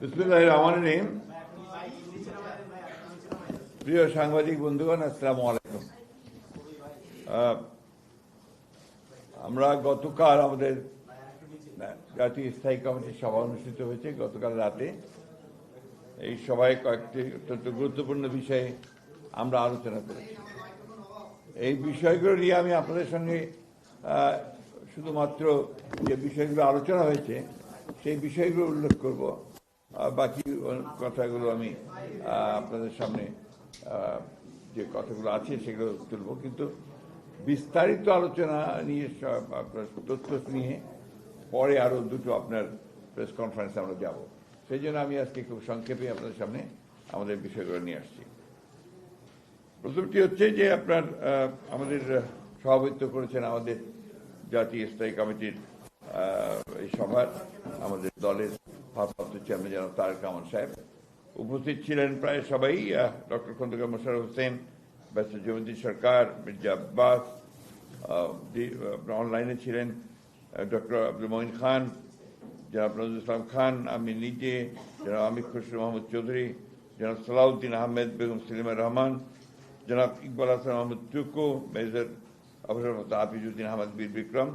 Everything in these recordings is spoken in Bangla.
বিসমুল্লাহ রহমান রহিম। প্রিয় সাংবাদিক বন্ধুগণ, আসসালামু আলাইকুম। আমরা গতকাল আমাদের জাতীয় স্থায়ী কমিটির সভা অনুষ্ঠিত হয়েছে, গতকাল রাতে। এই সভায় কয়েকটি অত্যন্ত গুরুত্বপূর্ণ বিষয়ে আমরা আলোচনা করেছি। এই বিষয়গুলো নিয়ে আমি আপনাদের সঙ্গে শুধুমাত্র যে বিষয়গুলো আলোচনা হয়েছে, সেই বিষয়গুলো উল্লেখ করব। বাকি কথাগুলো আমি আপনাদের সামনে যে কথাগুলো আছে সেগুলো তুলব। কিন্তু বিস্তারিত আলোচনা নিয়ে আপনার তথ্য নিয়ে পরে আরও দুটো আপনার প্রেস কনফারেন্সে আমরা যাব। সেই জন্য আমি আজকে খুব সংক্ষেপে আপনাদের সামনে আমাদের বিষয়গুলো নিয়ে আসছি। প্রথমটি হচ্ছে যে আপনার আমাদের সভাপতিত্ব করেছেন আমাদের জাতীয় স্থায়ী কমিটির এই সভার, আমাদের দলের ভারপ্রাপ্ত চেয়ারম্যান যেন তারেক রহমান সাহেব। উপস্থিত ছিলেন প্রায় সবাই ডক্টর খন্দকার মোশারফ হোসেন ব্যারিস্টার জমিদ্দিন সরকার, মির্জা আব্বাস অনলাইনে ছিলেন ডক্টর আব্দুল মঈন খান, জনাব নজরুল ইসলাম খান, আমি নিজে, জনাব আমির খসরু মোহাম্মদ চৌধুরী, জনাব সালাউদ্দিন আহমেদ বেগম সেলিমা রহমান, জনাব ইকবাল হাসান মোহাম্মদ টুকু মেজর অফিসার হাফিজুদ্দিন আহমদ বীর বিক্রম,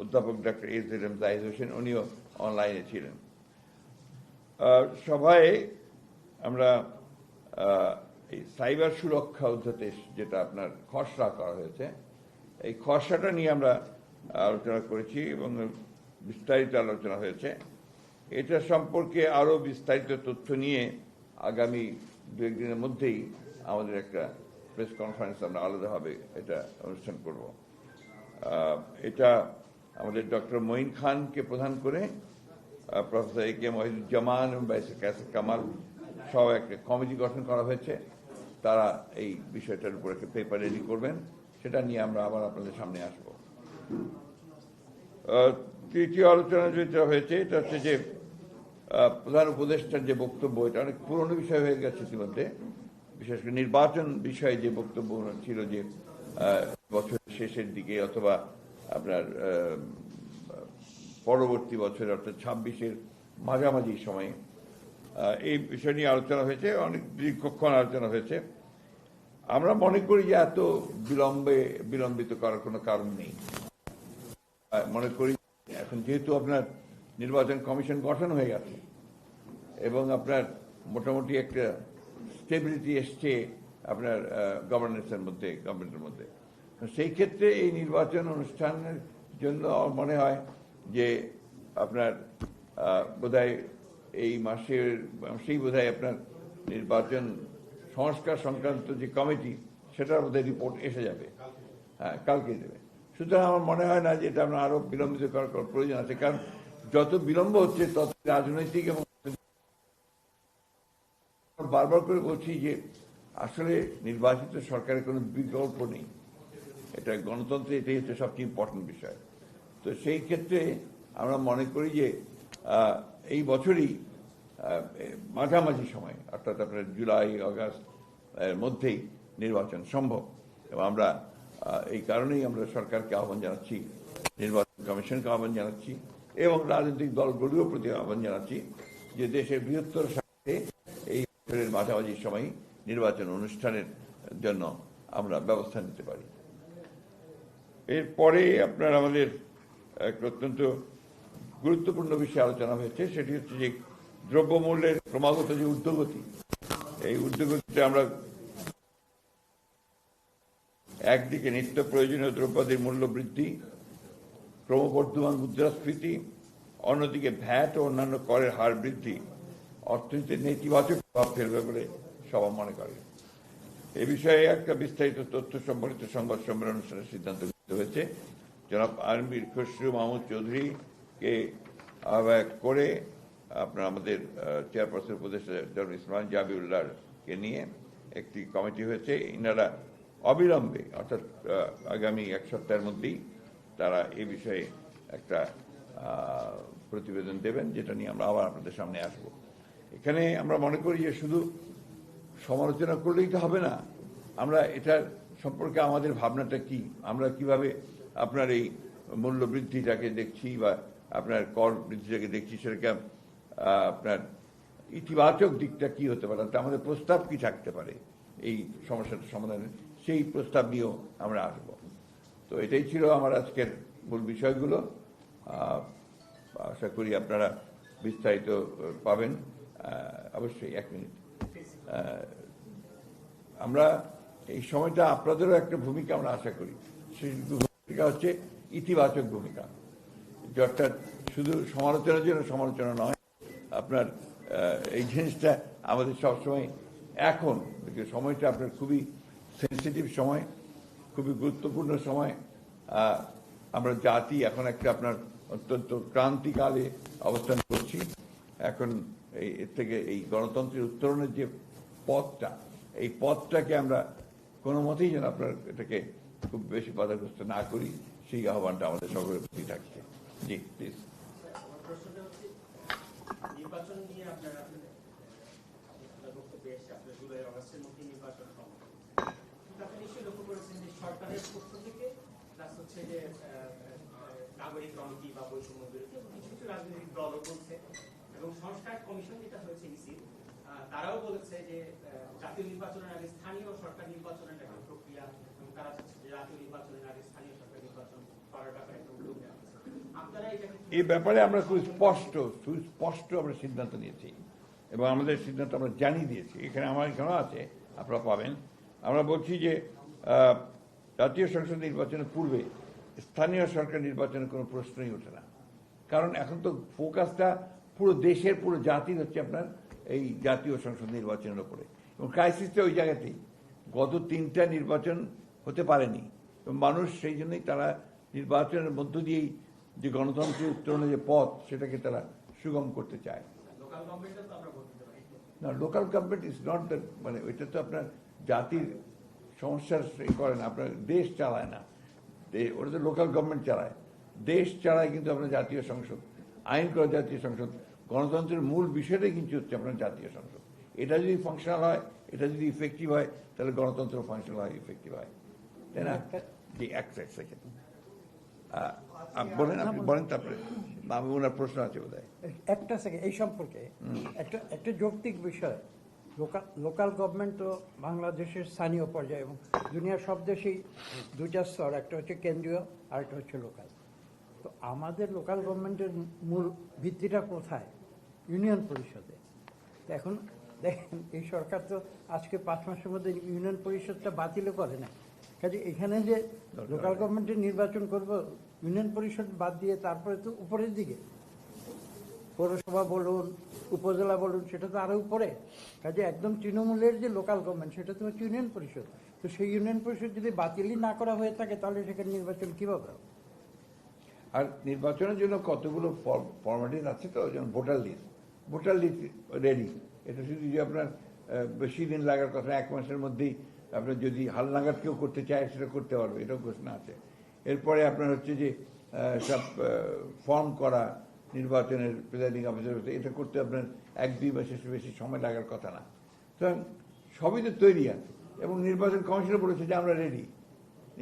অধ্যাপক doctor S M Zahid Hossain, উনিও অনলাইনে ছিলেন। সভায় আমরা এই সাইবার সুরক্ষা অধ্যাদেশ যেটা আপনার খসড়া করা হয়েছে, এই খসড়াটা নিয়ে আমরা আলোচনা করেছি এবং বিস্তারিত আলোচনা হয়েছে। এটা সম্পর্কে আরও বিস্তারিত তথ্য নিয়ে আগামী দু একদিনের মধ্যেই আমাদের একটা প্রেস কনফারেন্স আমরা আলাদাভাবে এটা অনুষ্ঠান করব। এটা আমাদের ডক্টর মঈন খানকে প্রধান করে প্রফেসর এ কে মহিদুজ্জামান এবং বাইসে ক্যাসে কামাল সহ একটা কমিটি গঠন করা হয়েছে। তারা এই বিষয়টার উপর একটা পেপার রেডি করবেন। সেটা নিয়ে আমরা আবার আপনাদের সামনে আসব। তৃতীয় আলোচনা যেটা হয়েছে, এটা হচ্ছে যে প্রধান উপদেষ্টার যে বক্তব্য, এটা অনেক পুরনো বিষয় হয়ে গেছে ইতিমধ্যে। বিশেষ করে নির্বাচন বিষয়ে যে বক্তব্য ছিল যে বছরের শেষের দিকে অথবা আপনার পরবর্তী বছরে, অর্থাৎ ছাব্বিশের মাঝামাঝি সময়ে এই বিষয় নিয়ে আলোচনা হয়েছে, অনেক দীর্ঘক্ষণ আলোচনা হয়েছে। আমরা মনে করি যে এত বিলম্বে, বিলম্বিত করার কোনো কারণ নেই। মনে করি এখন যেহেতু আপনার নির্বাচন কমিশন গঠন হয়ে গেছে, এবং আপনার মোটামুটি একটা স্টেবিলিটি এসছে আপনার গভর্নেন্সের মধ্যে গভর্নমেন্টের মধ্যে। সেই ক্ষেত্রে এই নির্বাচন অনুষ্ঠানের জন্য মনে হয় যে আপনার বোধহয় এই মাসের মাসেই বোধহয় আপনার নির্বাচন সংস্কার সংক্রান্ত যে কমিটি, সেটার মধ্যে রিপোর্ট এসে যাবে। হ্যাঁ কালকে দেবে। সুতরাং আমার মনে হয় না যে এটা আমরা আরও বিলম্বিত করার প্রয়োজন আছে, কারণ যত বিলম্ব হচ্ছে, তত রাজনৈতিক এবং বারবার করে বলছি যে আসলে নির্বাচিত সরকারের কোনো বিকল্প নেই। এটা গণতন্ত্রে এটাই হচ্ছে সবচেয়ে ইম্পর্টেন্ট বিষয়। তো সেই ক্ষেত্রে আমরা মনে করি যে এই বছরই মাঝামাঝি সময়, অর্থাৎ আপনার জুলাই আগস্ট এর মধ্যেই নির্বাচন সম্ভব। এবং আমরা এই কারণেই আমরা সরকারকে আহ্বান জানাচ্ছি, নির্বাচন কমিশনকে আহ্বান জানাচ্ছি, এবং রাজনৈতিক দলগুলিও প্রতি আহ্বান জানাচ্ছি যে দেশের বৃহত্তর স্বার্থে এই বছরের মাঝামাঝি সময় নির্বাচন অনুষ্ঠানের জন্য আমরা ব্যবস্থা নিতে পারি। এরপরে আপনার আমাদের এক অত্যন্ত গুরুত্বপূর্ণ বিষয়ে আলোচনা হয়েছে, সেটি হচ্ছে যে দ্রব্যমূল্যের ক্রমাগত যে ঊর্ধ্বগতি, এই ঊর্ধ্বগতিতে আমরা একদিকে নিত্য প্রয়োজনীয় দ্রব্যাদির মূল্য বৃদ্ধি, ক্রমবর্ধমান মুদ্রাস্ফীতি, অন্যদিকে ভ্যাট ও অন্যান্য করের হার বৃদ্ধি, অর্থনীতির নেতিবাচক প্রভাব ফেলবে বলে সবাই মনে করে। এ বিষয়ে একটা বিস্তারিত তথ্য সম্পর্কিত সংবাদ সম্মেলন অনুষ্ঠানের সিদ্ধান্ত গৃহীত হয়েছে। জনাব আরমির খসরু মাহমুদ চৌধুরীকে আহ্বায়ক করে আপনার আমাদের চেয়ারপারসন উপদেষ্টা জনাব ইসমান জাবিউল্লাহকে নিয়ে একটি কমিটি হয়েছে। ইনারা অবিলম্বে, অর্থাৎ আগামী এক সপ্তাহের মধ্যেই তারা এ বিষয়ে একটা প্রতিবেদন দেবেন, যেটা নিয়ে আমরা আবার আপনাদের সামনে আসব। এখানে আমরা মনে করি যে শুধু সমালোচনা করলেই তো হবে না। আমরা এটার সম্পর্কে আমাদের ভাবনাটা কি? আমরা কীভাবে আপনার এই মূল্য বৃদ্ধিটাকে দেখছি বা আপনার কর বৃদ্ধিটাকে দেখছি, সেটাকে আপনার ইতিবাচক দিকটা কি হতে পারে? আমাদের প্রস্তাব কি থাকতে পারে? এই সমস্যাটা সমাধানে সেই প্রস্তাব নিয়েও আমরা আসব। তো এটাই ছিল আমার আজকের মূল বিষয়গুলো। আশা করি আপনারা বিস্তারিত পাবেন। অবশ্যই এক মিনিট। আমরা এই সময়টা আপনাদেরও একটা ভূমিকা আমরা আশা করি। সেই ভূমিকা হচ্ছে ইতিবাচক ভূমিকা। অর্থাৎ শুধু সমালোচনার জন্য সমালোচনা নয়, আপনার এই জিনিসটা আমাদের সবসময় এখন সময়টা আপনার খুবই সেন্সিটিভ সময়, খুবই গুরুত্বপূর্ণ সময় আমরা জাতি এখন একটা আপনার অত্যন্ত ক্রান্তিকালে অবস্থান করছি। এখন এই, এর থেকে এই গণতন্ত্রের উত্তরণের যে পথটা, এই পথটাকে আমরা কোনো মতেই যেন আপনার এটাকে খুব বেশি বাধাগ্রস্ত না করি, সেই আহ্বানটা আমাদের সকলের প্রতি থাকছে। জি প্লিজ তারাও বলেছে যে জাতীয় নির্বাচনের আগে স্থানীয় সরকার নির্বাচনের একটা প্রক্রিয়া এবং তারা জাতীয় ব্যাপারে একটা উদ্যোগ নেওয়া আপনারা এটাকে এই ব্যাপারে আমরা খুব স্পষ্ট সুস্পষ্ট আমরা সিদ্ধান্ত নিয়েছি এবং আমাদের সিদ্ধান্ত আমরা জানিয়ে দিয়েছি। এখানে আমার এখানেও আছে, আপনারা পাবেন। আমরা বলছি যে জাতীয় সংসদ নির্বাচনের পূর্বে স্থানীয় সরকার নির্বাচনের কোনো প্রশ্নই ওঠে না। কারণ এখন তো ফোকাসটা পুরো দেশের, পুরো জাতির হচ্ছে আপনার এই জাতীয় সংসদ নির্বাচনের ওপরে। এবং ক্রাইসিসটা ওই জায়গাতেই। গত তিনটা নির্বাচন হতে পারেনি। এবং মানুষ সেই জন্যই তারা নির্বাচনের মধ্য দিয়েই যে গণতন্ত্রের উত্তরণের যে পথ সেটাকে তারা সুগম করতে চায়। না local government is not the মানে ওইটা তো আপনার জাতির সমস্যার করে না আপনার দেশ চালায় না। ওটা তো লোকাল গভর্নমেন্ট চালায়। দেশ চালায় কিন্তু আপনার জাতীয় সংসদ আইন করা জাতীয় সংসদ। গণতন্ত্রের মূল বিষয়টাই কিন্তু হচ্ছে আপনার জাতীয় সংসদ। এটা যদি ফাংশনাল হয় এটা যদি ইফেক্টিভ হয় তাহলে গণতন্ত্র ফাংশনাল হয় ইফেক্টিভ হয়। না জি এক সেকেন্ড বলেন আপনি, বলেন তারপরে। আমি ওনার প্রশ্ন আছে বোধ একটা সেকেন্ড এই সম্পর্কে একটা একটা যৌক্তিক বিষয়। লোকাল লোকাল গভর্নমেন্ট তো বাংলাদেশের স্থানীয় পর্যায়ে এবং দুনিয়ার সব দেশেই দুইটা স্তর, একটা হচ্ছে কেন্দ্রীয় আর একটা হচ্ছে লোকাল তো আমাদের লোকাল গভর্নমেন্টের মূল ভিত্তিটা কোথায়? ইউনিয়ন পরিষদে। এখন দেখেন, এই সরকার তো আজকে পাঁচ মাসের মধ্যে ইউনিয়ন পরিষদটা বাতিলও করে না কাজে এখানে যে লোকাল গভর্নমেন্টের নির্বাচন করব ইউনিয়ন পরিষদ বাদ দিয়ে তারপরে তো উপরের দিকে। পৌরসভা বলুন, উপজেলা বলুন, সেটা তো আরও উপরে। কাজে একদম তৃণমূলের যে লোকাল গভর্নমেন্ট সেটা তো হচ্ছে ইউনিয়ন পরিষদ। তো সেই ইউনিয়ন পরিষদ যদি বাতিলই না করা হয়ে থাকে, তাহলে সেখানে নির্বাচন কীভাবে হবে? আর নির্বাচনের জন্য কতগুলো ফর্মালিটিস আছে তো? যেমন voter list voter list ready এটা শুধু যে আপনার বেশি দিন লাগার কথা, এক মাসের মধ্যেই আপনার যদি হালনাগাদ কেউ করতে চায়, সেটা করতে পারবে, এটাও ঘোষণা আছে। এরপরে আপনার হচ্ছে যে সব ফর্ম করা নির্বাচনের প্রিজাইডিং অফিসার এটা করতে আপনার এক, দুই মাসের বেশি সময় লাগার কথা না। সুতরাং সবই তো তৈরি আছে, এবং নির্বাচন কমিশনও বলেছে যে আমরা রেডি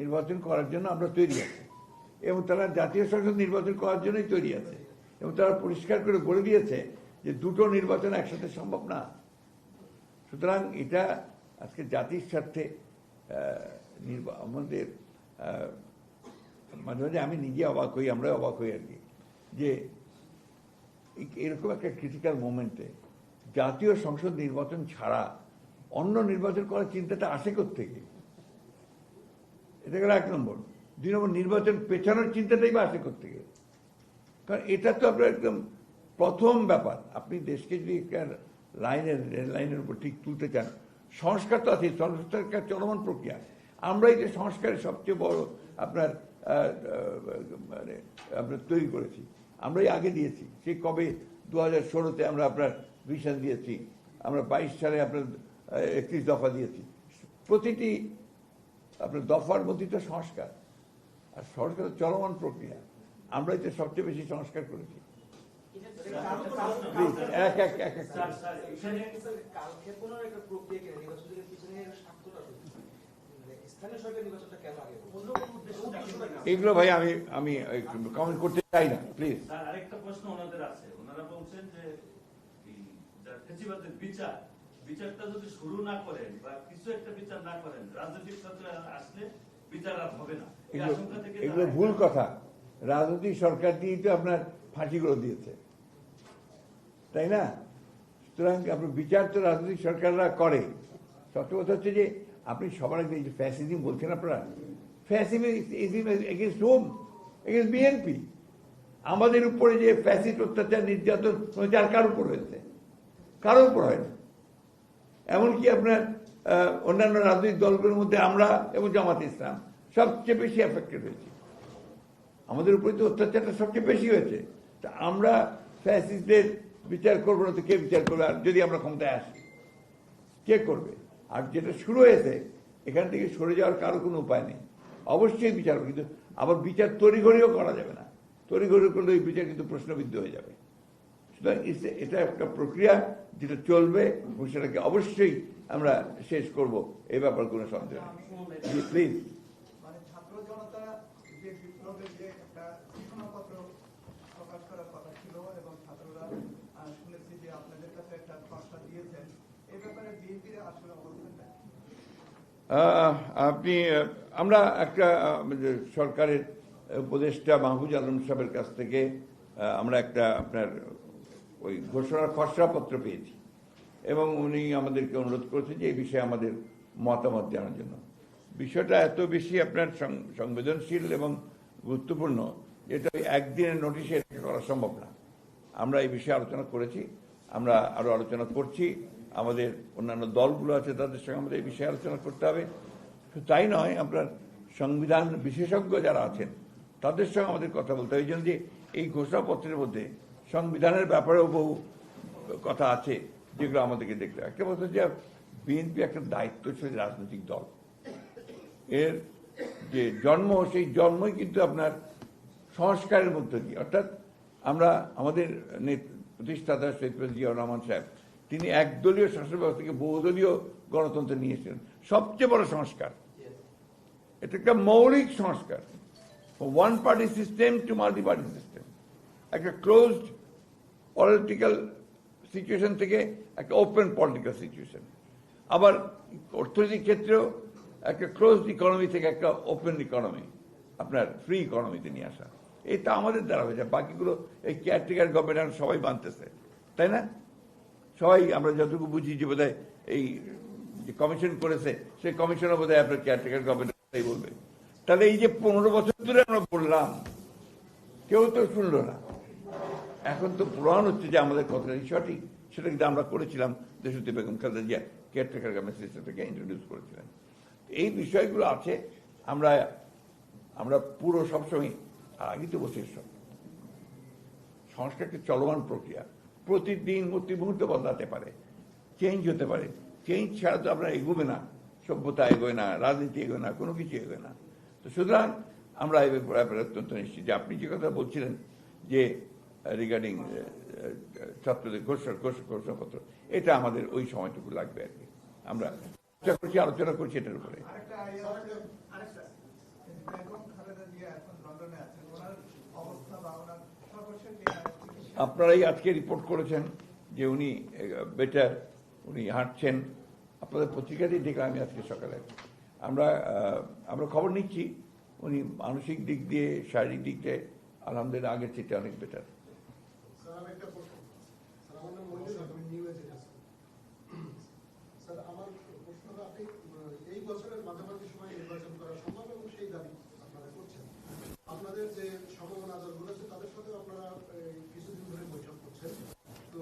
নির্বাচন করার জন্য আমরা তৈরি আছি, এবং তারা জাতীয় সংসদ নির্বাচন করার জন্যই তৈরি আছে, এবং তারা পরিষ্কার করে বলে দিয়েছে যে দুটো নির্বাচন একসাথে সম্ভব না। সুতরাং এটা আজকে জাতির স্বার্থে আমাদের মাঝে মাঝে আমি নিজে অবাক হই আমরা অবাক হই আর কি, যে এরকম একটা ক্রিটিক্যাল মোমেন্টে জাতীয় সংসদ নির্বাচন ছাড়া অন্য নির্বাচন করার চিন্তাটা আসে থেকে এটা গেল এক নম্বর। দুই নম্বর, নির্বাচন পেছানোর চিন্তাটাই বা আসে থেকে কারণ এটা তো আপনার একদম প্রথম ব্যাপার। আপনি দেশকে যদি লাইনের লাইনের উপর ঠিক তুলতে চান সংস্কার তো আছে, সংস্কার চলমান প্রক্রিয়া আমরাই যে সংস্কারের সবচেয়ে বড় আপনার মানে আপনার তৈরি করেছি, আমরাই আগে দিয়েছি। সেই কবে? দু হাজার ষোলোতে আমরা আপনার ভিশন দিয়েছি। আমরা বাইশ সালে আপনার একত্রিশ দফা দিয়েছি। প্রতিটি আপনার দফার মধ্যে তো সংস্কার। আর সংস্কার চলমান প্রক্রিয়া। আমরাই তো সবচেয়ে বেশি সংস্কার করেছি। এক এক এক এক? মানে। এগুলো ভাই আমি আমি কমেন্ট করতে চাই না প্লিজ আরেকটা প্রশ্ন ওনাদের আছে। ওনারা বলছেন যে বিচার বিচারটা যদি শুরু না করেন বা কিছু একটা বিচার না করেন রাজনৈতিক সরকার আসলে বিচার আর হবে না। এগুলো ভুল কথা। রাজনৈতিক সরকার দিয়েই তো আপনার ফাঁসিগুলো দিয়েছে। তাই না? সুতরাং আপনার বিচার তো রাজনৈতিক সরকাররা করে। সত্য কথা হচ্ছে যে, আপনি সবার আগে এই যে ফ্যাসিজম বলছেন আপনারা fascism against home against BNP আমাদের উপরে যে ফ্যাসিস্ট অত্যাচার, নির্যাতন আর কার উপর হয়েছে? কারোর উপর হয় না? এমনকি আপনার অন্যান্য রাজনৈতিক দলগুলোর মধ্যে আমরা এবং জামাত ইসলাম সবচেয়ে বেশি এফেক্টেড হয়েছি। আমাদের উপরে তো অত্যাচারটা সবচেয়ে বেশি হয়েছে। তা আমরা ফ্যাসিস্টদের বিচার করব না তো কে বিচার করবে? আর যদি আমরা ক্ষমতায় আসি, কে করবে? আর যেটা শুরু হয়েছে, এখান থেকে সরে যাওয়ার কারও কোনো উপায় নেই। অবশ্যই বিচার কিন্তু আবার বিচার তড়িঘড়িও করা যাবে না। তড়িঘড়ি করলে ওই বিচার কিন্তু প্রশ্নবিদ্ধ হয়ে যাবে। সুতরাং এটা একটা প্রক্রিয়া যেটা চলবে এবং সেটাকে অবশ্যই আমরা শেষ করব এই ব্যাপার কোনো সন্দেহ নেই। প্লিজ মানে ছাত্র জনতা যে বিপ্লবের যে একটা ঘোষণাপত্র প্রকাশ করার কথা ছিল এবং ছাত্ররা আহ, শুনেছি যে আপনাদের কাছে একটা খসড়া দিয়েছেন এই ব্যাপারে বিএনপির আসলে অবস্থানটা কি? আহ, আপনি আমরা একটা সরকারের উপদেষ্টা মাহফুজ আলম সাহেবের কাছ থেকে আমরা একটা আপনার ওই ঘোষণার খসড়াপত্র পেয়েছি। এবং উনি আমাদেরকে অনুরোধ করেছেন যে এই বিষয়ে আমাদের মতামত জানার জন্য। বিষয়টা এত বেশি আপনার সংবেদনশীল এবং গুরুত্বপূর্ণ ওই একদিনের নোটিশে করা সম্ভব না। আমরা এই বিষয়ে আলোচনা করেছি, আমরা আরও আলোচনা করছি। আমাদের অন্যান্য দলগুলো আছে, তাদের সঙ্গে আমাদের এই বিষয়ে আলোচনা করতে হবে। শুধু তাই নয় আপনার সংবিধান বিশেষজ্ঞ যারা আছেন, তাদের সঙ্গে আমাদের কথা বলতে হবে। এই জন্য যে এই ঘোষণাপত্রের মধ্যে সংবিধানের ব্যাপারেও বহু কথা আছে, যেগুলো আমাদেরকে দেখতে হবে। একটা কথা যে বিএনপি একটা দায়িত্বশীল রাজনৈতিক দল। এর যে জন্ম, সেই জন্মই কিন্তু আপনার সংস্কারের মধ্য দিয়ে। অর্থাৎ আমরা আমাদের প্রতিষ্ঠাতা প্রেসিডেন্ট জিয়াউর রহমান সাহেব তিনি একদলীয় শাসন ব্যবস্থাকে বহুদলীয় গণতন্ত্র নিয়েছিলেন সবচেয়ে বড় সংস্কার। এটা একটা মৌলিক সংস্কার। One party system to multi party system একটা ক্লোজড পলিটিক্যাল সিচুয়েশন থেকে একটা ওপেন পলিটিক্যাল সিচুয়েশন আবার অর্থনৈতিক ক্ষেত্রেও একটা ক্লোজড ইকোনমি থেকে একটা ওপেন ইকোনমি আপনার ফ্রি ইকোনমিতে নিয়ে আসা। এটা আমাদের দ্বারা হয়েছে। বাকিগুলো এই কেয়ারটেকার গভর্নমেন্ট সবাই বানতেছে তাই না? সবাই আমরা যতটুকু বুঝি যে বোধহয় এই যে কমিশন করেছে সেই কমিশনও বোধহয় আপনার কেয়ারটেকার গভর্নমেন্ট বলবে। তাহলে এই যে পনেরো বছর ধরে আমরা বললাম, কেউ তো শুনলো না। এখন তো প্রমাণ হচ্ছে যে আমাদের কথাটাই সঠিক। সেটা কিন্তু আমরা করেছিলাম দেশত্রী বেগম খালেদা জিয়া কেয়ারটেকার গভর্নমেন্ট সিস্টেমটাকে ইন্ট্রোডিউস করেছিলেন। এই বিষয়গুলো আছে, আমরা আমরা পুরো সবসময় আগে তো বসে সংস্কার একটা চলমান প্রক্রিয়া। প্রতিদিন প্রতি মুহূর্তে বদলাতে পারে। চেঞ্জ হতে পারে। চেঞ্জ ছাড়া তো আমরা এগোবে না। সভ্যতা এগোয় না, রাজনীতি এগোয় না, কোনো কিছু এগোয় না। তো সুতরাং আমরা এই ব্যাপারে অত্যন্ত নিশ্চিত যে আপনি যে কথা বলছিলেন যে রিগার্ডিং ছাত্রদের ঘোষণা ঘোষণা ঘোষণাপত্র, এটা আমাদের ওই সময়টুকু লাগবে আর কি। আমরা আলোচনা করছি এটার উপরে আরেকটা আইডিয়া হচ্ছে আরেকটা বেগম খালেদা জিয়া এখন লন্ডনে আছেন ওনার অবস্থা বা ওনার সর্বশেষ যে চিকিৎসা আপনারাই আজকে রিপোর্ট করেছেন যে উনি বেটার উনি হাঁটছেন। আপনাদের পত্রিকাতেই দেখলাম আমি আজকে সকালে। আমরা আমরা খবর নিচ্ছি, উনি মানসিক দিক দিয়ে, শারীরিক দিক দিয়ে, আলহামদুলিল্লাহ আগের চেয়ে অনেক বেটার আমার আপনি এই বছরের মাঝামাঝি সময় নির্বাচন করা সম্ভব এবং সেই দাবি আপনারা করছেন আপনাদের যে সমমনা দলগুলো আছে তাদের সাথে আপনারা এই, কিছুদিন ধরে বৈঠক করছেন তো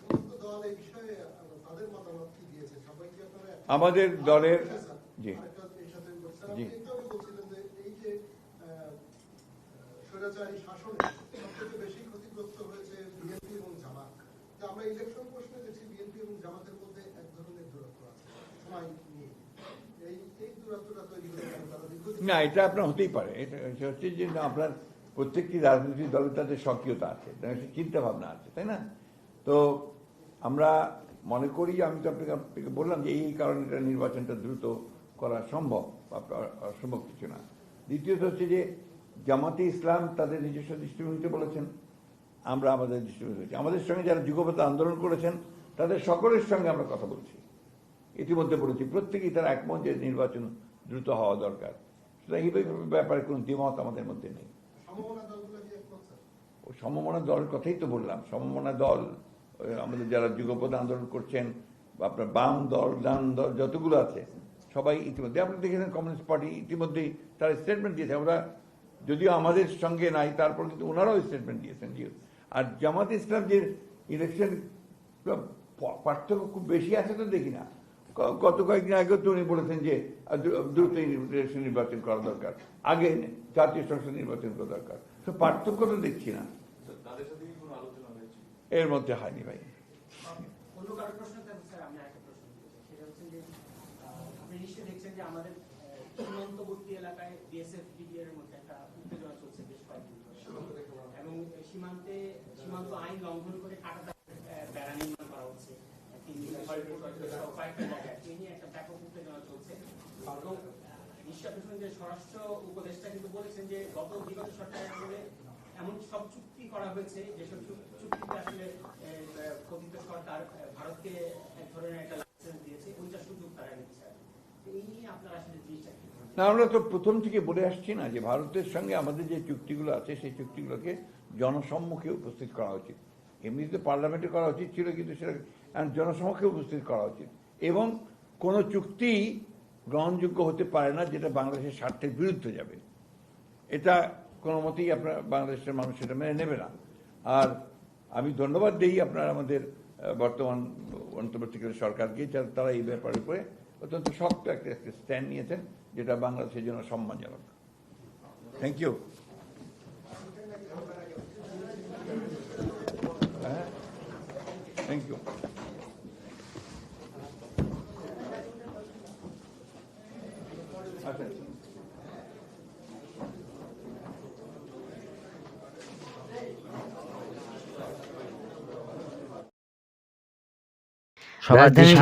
সমস্ত দল এই বিষয়ে আহ, তাদের মতামত কি দিয়েছে সবাই কি আপনারা একমত? আমাদের দলের- আরেকটা স্যার, জি। আরেকটা এর সাথে বলছি, স্যার, জি। আপনি একটু আগে বলছিলেন যে এই যে আহ, স্বৈরাচারী শাসনে সবথেকে বেশি ক্ষতিগ্রস্ত হয়েছে বিএনপি এবং জামাত যে আমরা ইলেকশন প্রশ্নে দেখছি বিএনপি এবং জামাতের মধ্যে এক ধরনের দূরত্ব আছে সময় নিয়ে এই এই দূরত্বটা তৈরি হয়ে দলের তারা দীর্ঘদিন না এটা আপনার হতেই পারে। এটা এটা হচ্ছে যে আপনার প্রত্যেকটি রাজনৈতিক দলের তাদের সক্রিয়তা আছে চিন্তা ভাবনা আছে তাই না? তো আমরা মনে করি আমি তো আপনাকে আপনাকে বললাম যে এই কারণে এটা নির্বাচনটা দ্রুত করা সম্ভব বা অসম্ভব কিছু না। দ্বিতীয়ত হচ্ছে যে জামাতে ইসলাম তাদের নিজস্ব দৃষ্টিভঙ্গিতে বলেছেন আমরা আমাদের দৃষ্টিভঙ্গি আমাদের সঙ্গে যারা যুগপথ আন্দোলন করেছেন তাদের সকলের সঙ্গে আমরা কথা বলছি। ইতিমধ্যে বলেছি প্রত্যেকেই তারা একমত যে নির্বাচন দ্রুত হওয়া দরকার। সুতরাং এই ব্যাপারে কোনো দ্বিমত আমাদের মধ্যে নেই। সমমনা দলের কথাই তো বললাম সমমনা দল আমাদের যারা যুগপথ আন্দোলন করছেন, বা আপনার বাম দল, ডান দল, যতগুলো আছে, সবাই ইতিমধ্যে, আপনি দেখেছেন কমিউনিস্ট পার্টি ইতিমধ্যেই তারা স্টেটমেন্ট দিয়েছে। আমরা যদিও আমাদের সঙ্গে নাই, তারপর কিন্তু ওনারাও স্টেটমেন্ট দিয়েছেন যে আর জামাত ইসলাম যে ইলেকশন পার্থক্য খুব বেশি আছে তো দেখি না। গত কয়েকদিন আগেও তো উনি বলেছেন যে দ্রুত নির্বাচন করা দরকার। আগে জাতীয় সংসদ নির্বাচন করা দরকার। তো পার্থক্য তো দেখছি না। এর মধ্যে হয়নি ভাই। অন্য কারও প্রশ্ন থাকলে স্যার আমি একটা প্রশ্ন করতে চাই। সেটা হচ্ছে যে আহ, আপনি নিশ্চয়ই দেখছেন যে আমাদের আহ, সীমান্তবর্তী এলাকায় বিএসএফ বিডিআর মধ্যে একটা উত্তেজনা চলছে বেশ কয়েকদিন ধরে। এবং সীমান্তে সীমান্ত আইন লঙ্ঘন করে কাটা বেড়া নির্মাণ করা হচ্ছে। কয়েকটা জায়গায়। এই নিয়ে একটা ব্যাপক উত্তেজনা চলছে। এবং নিশ্চয় আপনি যে স্বরাষ্ট্র উপদেষ্টা কিন্তু বলেছেন যে গত বিগত সরকারের এমন সব চুক্তি করা হয়েছে, যেসব চুক্তিতে আসলে কথিত সরকার ভারতকে এক ধরনের একটা লাইসেন্স দিয়েছে, ওইটা সুযোগ তারা ভাবেন? না, আমরা তো প্রথম থেকে বলে আসছি না যে ভারতের সঙ্গে আমাদের যে চুক্তিগুলো আছে, সেই চুক্তিগুলোকে জনসম্মুখে উপস্থিত করা উচিত। এমনিতে পার্লামেন্টে করা উচিত ছিল, কিন্তু সেটা জনসম্মুখে উপস্থিত করা উচিত। এবং কোনো চুক্তি গ্রহণযোগ্য হতে পারে না, যেটা বাংলাদেশের স্বার্থের বিরুদ্ধে যাবে। এটা কোনো মতেই আপনার বাংলাদেশের মানুষ সেটা মেনে নেবে না। আর আমি ধন্যবাদ দিই আপনার আমাদের বর্তমান অন্তর্বর্তীকালীন সরকারকে যারা তারা এই ব্যাপারে উপরে অত্যন্ত শক্ত একটা স্ট্যান্ড নিয়েছেন, যেটা বাংলাদেশের জন্য সম্মানজনক। থ্যাংক ইউ থ্যাংক ইউ রাজধানীর